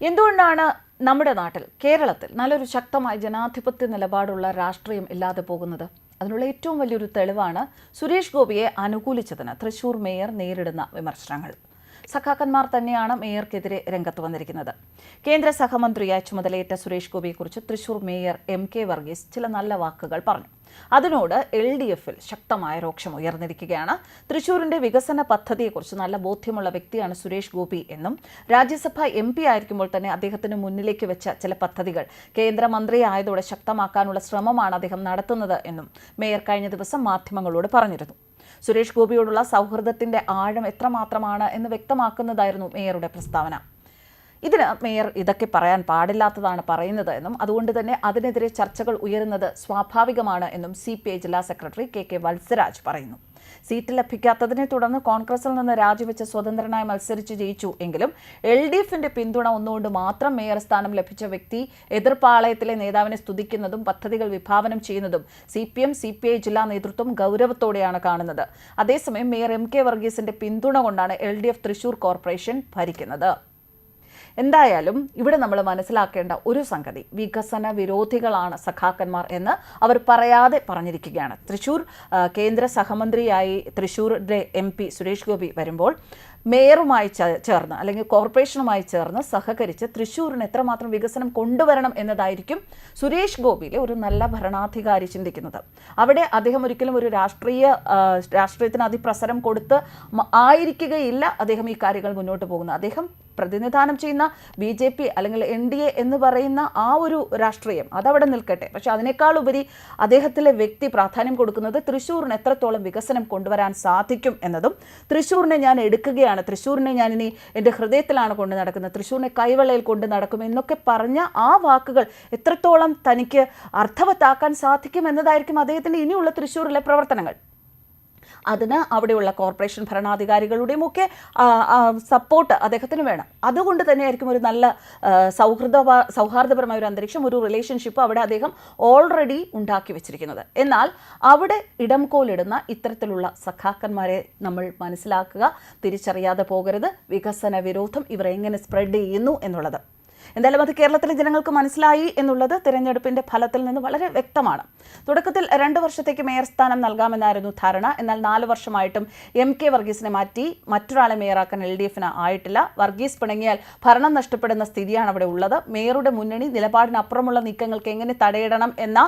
എന്തുകൊണ്ടാണ് നമ്മുടെ നാട്ടിൽ കേരളത്തിൽ നല്ലൊരു ശക്തമായ ജനാധിപത്യ നിലപാടുള്ള രാഷ്ട്രീയം ഇല്ലാതെ പോകുന്നത്? അതിനുള്ള ഏറ്റവും വലിയൊരു തെളിവാണ് സുരേഷ് ഗോപിയെ അനുകൂലിച്ചതിന് തൃശൂർ മേയർ നേരിടുന്ന വിമർശനങ്ങൾ. സഖാക്കന്മാർ തന്നെയാണ് മേയർക്കെതിരെ രംഗത്ത് വന്നിരിക്കുന്നത്. കേന്ദ്ര സഹമന്ത്രിയായി ചുമതലയേറ്റ Suresh ഗോപിയെക്കുറിച്ച് Thrissur mayor M K Varghese ചില നല്ല വാക്കുകൾ പറഞ്ഞു. അതിനോട് എൽ ഡി എഫിൽ ശക്തമായ രോക്ഷം ഉയർന്നിരിക്കുകയാണ്. തൃശൂരിന്റെ വികസന പദ്ധതിയെക്കുറിച്ച് നല്ല ബോധ്യമുള്ള വ്യക്തിയാണ് സുരേഷ് ഗോപി എന്നും രാജ്യസഭ എം പി ആയിരിക്കുമ്പോൾ തന്നെ അദ്ദേഹത്തിന് മുന്നിലേക്ക് വെച്ച ചില പദ്ധതികൾ കേന്ദ്രമന്ത്രി ആയതോടെ ശക്തമാക്കാനുള്ള ശ്രമമാണ് അദ്ദേഹം നടത്തുന്നത് എന്നും മേയർ കഴിഞ്ഞ ദിവസം മാധ്യമങ്ങളോട് പറഞ്ഞിരുന്നു. സുരേഷ് ഗോപിയോടുള്ള സൗഹൃദത്തിന്റെ ആഴം എത്രമാത്രമാണ് എന്ന് വ്യക്തമാക്കുന്നതായിരുന്നു മേയറുടെ പ്രസ്താവന. ഇതിന് മേയർ ഇതൊക്കെ പറയാൻ പാടില്ലാത്തതാണ് പറയുന്നത് എന്നും അതുകൊണ്ട് തന്നെ അതിനെതിരെ ചർച്ചകൾ ഉയരുന്നത് സ്വാഭാവികമാണ് എന്നും സി ജില്ലാ സെക്രട്ടറി കെ കെ വത്സരാജ് പറയുന്നു. സീറ്റ് ലഭിക്കാത്തതിനെ തുടർന്ന് കോൺഗ്രസിൽ നിന്ന് രാജിവെച്ച് സ്വതന്ത്രനായി മത്സരിച്ച് ജയിച്ചു. എങ്കിലും എൽ ഡി എഫിന്റെ പിന്തുണ ഒന്നുകൊണ്ട് മാത്രം മേയർ സ്ഥാനം ലഭിച്ച വ്യക്തി എതിർപ്പാളയത്തിലെ നേതാവിനെ സ്തുതിക്കുന്നതും പദ്ധതികൾ വിഭാവനം ചെയ്യുന്നതും C P M C P I ജില്ലാ നേതൃത്വം ഗൗരവത്തോടെയാണ് കാണുന്നത്. അതേസമയം മേയർ എം കെ വർഗീസിന്റെ പിന്തുണ കൊണ്ടാണ് L D F Thrissur corporation ഭരിക്കുന്നത്. എന്തായാലും ഇവിടെ നമ്മൾ മനസ്സിലാക്കേണ്ട ഒരു സംഗതി. വികസന വിരോധികളാണ് സഖാക്കന്മാർ എന്ന് അവർ പറയാതെ പറഞ്ഞിരിക്കുകയാണ്. തൃശൂർ കേന്ദ്ര സഹമന്ത്രിയായി തൃശൂരിലെ എം പി സുരേഷ് ഗോപി വരുമ്പോൾ മേയറുമായി ചേർന്ന് അല്ലെങ്കിൽ കോർപ്പറേഷനുമായി ചേർന്ന് സഹകരിച്ച് തൃശ്ശൂരിന് എത്രമാത്രം വികസനം കൊണ്ടുവരണം എന്നതായിരിക്കും സുരേഷ് ഗോപിയിലെ ഒരു നല്ല ഭരണാധികാരി ചിന്തിക്കുന്നത്. അവിടെ അദ്ദേഹം ഒരിക്കലും ഒരു രാഷ്ട്രീയ രാഷ്ട്രീയത്തിന് അതിപ്രസരം കൊടുത്ത് ആയിരിക്കുകയില്ല അദ്ദേഹം ഈ കാര്യങ്ങൾ മുന്നോട്ട് പോകുന്നത്. അദ്ദേഹം പ്രതിനിധാനം ചെയ്യുന്ന ബി ജെ പി അല്ലെങ്കിൽ എൻ ഡി എ എന്ന് പറയുന്ന ആ ഒരു രാഷ്ട്രീയം അതവിടെ നിൽക്കട്ടെ. പക്ഷെ അതിനേക്കാൾ ഉപരി അദ്ദേഹത്തിലെ വ്യക്തി പ്രാധാന്യം കൊടുക്കുന്നത് തൃശ്ശൂരിന് എത്രത്തോളം വികസനം കൊണ്ടുവരാൻ സാധിക്കും എന്നതും തൃശ്ശൂരിനെ ഞാൻ എടുക്കുകയാണ്. തൃശ്ശൂരിനെ ഞാൻ ഇനി എന്റെ ഹൃദയത്തിലാണ് കൊണ്ട് നടക്കുന്നത്. തൃശ്ശൂരിനെ കൈവെള്ളയിൽ കൊണ്ട് നടക്കും എന്നൊക്കെ പറഞ്ഞ ആ വാക്കുകൾ എത്രത്തോളം തനിക്ക് അർത്ഥവത്താക്കാൻ സാധിക്കും എന്നതായിരിക്കും അദ്ദേഹത്തിന്റെ ഇനിയുള്ള തൃശ്ശൂരിലെ പ്രവർത്തനങ്ങൾ. അതിന് അവിടെയുള്ള കോർപ്പറേഷൻ ഭരണാധികാരികളുടെയും ഒക്കെ സപ്പോർട്ട് അദ്ദേഹത്തിന് വേണം. അതുകൊണ്ട് തന്നെയായിരിക്കും ഒരു നല്ല സൗഹൃദ സൗഹാർദ്ദപരമായ ഒരു അന്തരീക്ഷം ഒരു റിലേഷൻഷിപ്പ് അവിടെ അദ്ദേഹം ഓൾറെഡി ഉണ്ടാക്കി വെച്ചിരിക്കുന്നത്. എന്നാൽ അവിടെ ഇടം കോലിടുന്ന ഇത്തരത്തിലുള്ള സഖാക്കന്മാരെ നമ്മൾ മനസ്സിലാക്കുക തിരിച്ചറിയാതെ പോകരുത്. വികസന വിരോധം ഇവർ എങ്ങനെ സ്പ്രെഡ് ചെയ്യുന്നു എന്നുള്ളത്. എന്തായാലും അത് കേരളത്തിലെ ജനങ്ങൾക്ക് മനസ്സിലായി എന്നുള്ളത് തിരഞ്ഞെടുപ്പിന്റെ ഫലത്തിൽ നിന്ന് വളരെ വ്യക്തമാണ്. തുടക്കത്തിൽ രണ്ട് വർഷത്തേക്ക് മേയർ സ്ഥാനം നൽകാമെന്നായിരുന്നു ധാരണ. എന്നാൽ നാല് വർഷമായിട്ടും എം കെ വർഗീസിനെ മാറ്റി മറ്റൊരാളെ മേയറാക്കാൻ എൽ ഡി എഫിന് ആയിട്ടില്ല. വർഗീസ് പിണങ്ങിയാൽ ഭരണം നഷ്ടപ്പെടുന്ന സ്ഥിതിയാണ് അവിടെ ഉള്ളത്. മേയറുടെ മുന്നണി നിലപാടിനപ്പുറമുള്ള നീക്കങ്ങൾക്ക് എങ്ങനെ തടയിടണം എന്ന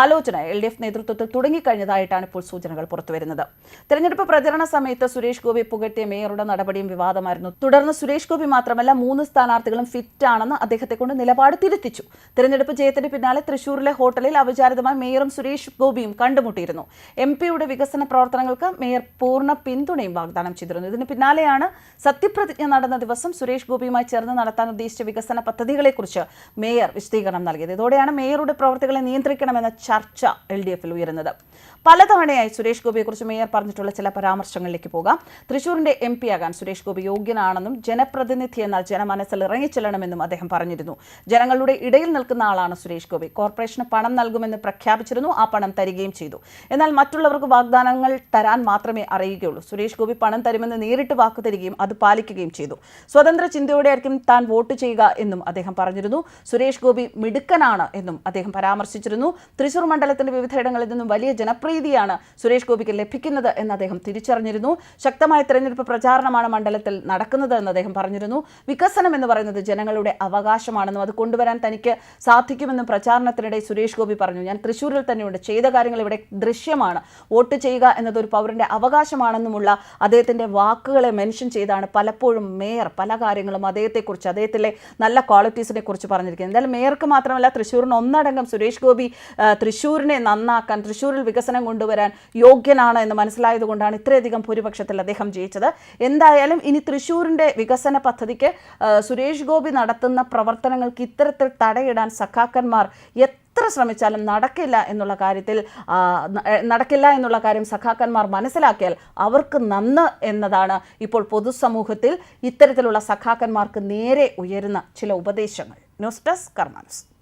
ആലോചന എൽ ഡി എഫ് നേതൃത്വത്തിൽ തുടങ്ങിക്കഴിഞ്ഞതായിട്ടാണ് ഇപ്പോൾ സൂചനകൾ പുറത്തുവരുന്നത്. തെരഞ്ഞെടുപ്പ് പ്രചരണ സമയത്ത് സുരേഷ് ഗോപി പുകഴ്ത്തിയ മേയറുടെ നടപടിയും വിവാദമായിരുന്നു. തുടർന്ന് സുരേഷ് ഗോപി മാത്രമല്ല മൂന്ന് സ്ഥാനാർത്ഥികളും ഫിറ്റ് ആണെന്ന് അദ്ദേഹത്തെ കൊണ്ട് നിലപാട് തിരുത്തിച്ചു. തെരഞ്ഞെടുപ്പ് ജയത്തിന് പിന്നാലെ തൃശൂരിലെ ഹോട്ടലിൽ അവിചാരിതമായി മേയറും സുരേഷ് ഗോപിയും കണ്ടുമുട്ടിയിരുന്നു. എം പിയുടെ വികസന പ്രവർത്തനങ്ങൾക്ക് മേയർ പൂർണ പിന്തുണയും വാഗ്ദാനം ചെയ്തിരുന്നു. ഇതിന് പിന്നാലെയാണ് സത്യപ്രതിജ്ഞ നടന്ന ദിവസം സുരേഷ് ഗോപിയുമായി ചേർന്ന് നടത്താൻ ഉദ്ദേശിച്ച വികസന പദ്ധതികളെക്കുറിച്ച് മേയർ വിശദീകരണം നൽകിയത്. ഇതോടെയാണ് മേയറുടെ പ്രവർത്തികളെ നിയന്ത്രിക്കണമെന്ന ചർച്ച എൽ ഡി എഫിൽ ഉയരുന്നത്. പലതവണയായി സുരേഷ് ഗോപിയെക്കുറിച്ച് മേയർ പറഞ്ഞിട്ടുള്ള ചില പരാമർശങ്ങളിലേക്ക് പോകാം. തൃശൂരിന്റെ എം ആകാൻ സുരേഷ് ഗോപി യോഗ്യനാണെന്നും ജനപ്രതിനിധി എന്നാൽ ജനമനസ്സിൽ ഇറങ്ങിച്ചെല്ലണമെന്നും അദ്ദേഹം പറഞ്ഞിരുന്നു. ജനങ്ങളുടെ ഇടയിൽ നിൽക്കുന്ന ആളാണ് സുരേഷ് ഗോപി. കോർപ്പറേഷന് പണം നൽകുമെന്ന് പ്രഖ്യാപിച്ചിരുന്നു ആ പണം തരികയും ചെയ്തു. എന്നാൽ മറ്റുള്ളവർക്ക് വാഗ്ദാനങ്ങൾ തരാൻ മാത്രമേ അറിയുകയുള്ളൂ. സുരേഷ് ഗോപി പണം തരുമെന്ന് നേരിട്ട് വാക്ക് തരികയും അത് പാലിക്കുകയും ചെയ്തു. സ്വതന്ത്ര ചിന്തയോടെയായിരിക്കും താൻ വോട്ട് ചെയ്യുക എന്നും അദ്ദേഹം പറഞ്ഞിരുന്നു. സുരേഷ് ഗോപി മിടുക്കനാണ് എന്നും അദ്ദേഹം പരാമർശിച്ചിരുന്നു. തൃശൂർ മണ്ഡലത്തിന്റെ വിവിധയിടങ്ങളിൽ നിന്നും വലിയ ജനപ്രീതിയാണ് സുരേഷ് ഗോപിക്ക് ലഭിക്കുന്നത് എന്ന് അദ്ദേഹം തിരിച്ചറിഞ്ഞിരുന്നു. ശക്തമായ തെരഞ്ഞെടുപ്പ് പ്രചാരണമാണ് മണ്ഡലത്തിൽ നടക്കുന്നത് എന്ന് അദ്ദേഹം പറഞ്ഞിരുന്നു. വികസനം എന്ന് പറയുന്നത് ജനങ്ങളുടെ അവകാശമാണെന്നും അത് കൊണ്ടുവരാൻ തനിക്ക് സാധിക്കുമെന്നും പ്രചാരണത്തിനിടെ സുരേഷ് ഗോപി പറഞ്ഞു. ഞാൻ തൃശ്ശൂരിൽ തന്നെയുണ്ട്. ചെയ്ത കാര്യങ്ങൾ ഇവിടെ ദൃശ്യമാണ്. വോട്ട് ചെയ്യുക എന്നത് ഒരു പൗരന്റെ അവകാശമാണെന്നുമുള്ള അദ്ദേഹത്തിന്റെ വാക്കുകളെ മെൻഷൻ ചെയ്താണ് പലപ്പോഴും മേയർ പല കാര്യങ്ങളും അദ്ദേഹത്തെക്കുറിച്ച് അദ്ദേഹത്തിലെ നല്ല ക്വാളിറ്റീസിനെ കുറിച്ച് പറഞ്ഞിരിക്കുന്നത്. എന്തായാലും മേയർക്ക് മാത്രമല്ല തൃശ്ശൂരിന് ഒന്നടങ്കം സുരേഷ് ഗോപി തൃശ്ശൂരിനെ നന്നാക്കാൻ തൃശ്ശൂരിൽ വികസനം കൊണ്ടുവരാൻ യോഗ്യനാണ് എന്ന് മനസ്സിലായതുകൊണ്ടാണ് ഇത്രയധികം ഭൂരിപക്ഷത്തിൽ അദ്ദേഹം ജയിച്ചത്. എന്തായാലും ഇനി തൃശ്ശൂരിന്റെ വികസന പദ്ധതിക്ക് സുരേഷ് ഗോപി നടത്തുന്ന പ്രവർത്തനങ്ങൾക്ക് ഇത്തരത്തിൽ തടയിടാൻ സഖാക്കന്മാർ എത്ര ശ്രമിച്ചാലും നടക്കില്ല എന്നുള്ള കാര്യത്തിൽ നടക്കില്ല എന്നുള്ള കാര്യം സഖാക്കന്മാർ മനസ്സിലാക്കിയാൽ അവർക്ക് നന്ന് എന്നതാണ് ഇപ്പോൾ പൊതുസമൂഹത്തിൽ ഇത്തരത്തിലുള്ള സഖാക്കന്മാർക്ക് നേരെ ഉയരുന്ന ചില ഉപദേശങ്ങൾ. News desk കർമാനസ്